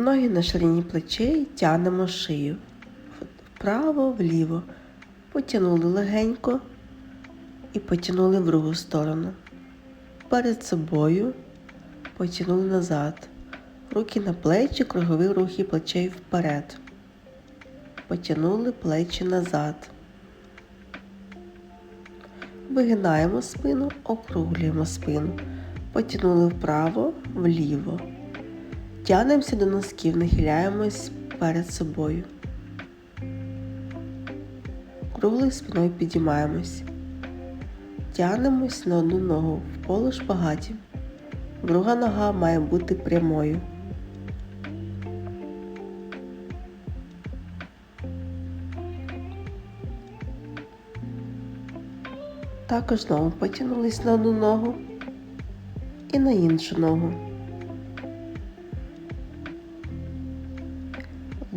Ноги на ширині плечей тянемо шию. Вправо, вліво. Потягнули легенько і потягнули в другу сторону. Перед собою потягнули назад. Руки на плечі, кругові рухи плечей вперед. Потягнули плечі назад. Вигинаємо спину, округлюємо спину. Потягнули вправо, вліво. Тянемося до носків, нахиляємось перед собою. Круглою спиною підіймаємось. Тянемось на одну ногу в полушпагаті. Друга нога має бути прямою. Також знову потягнулись на одну ногу і на іншу ногу.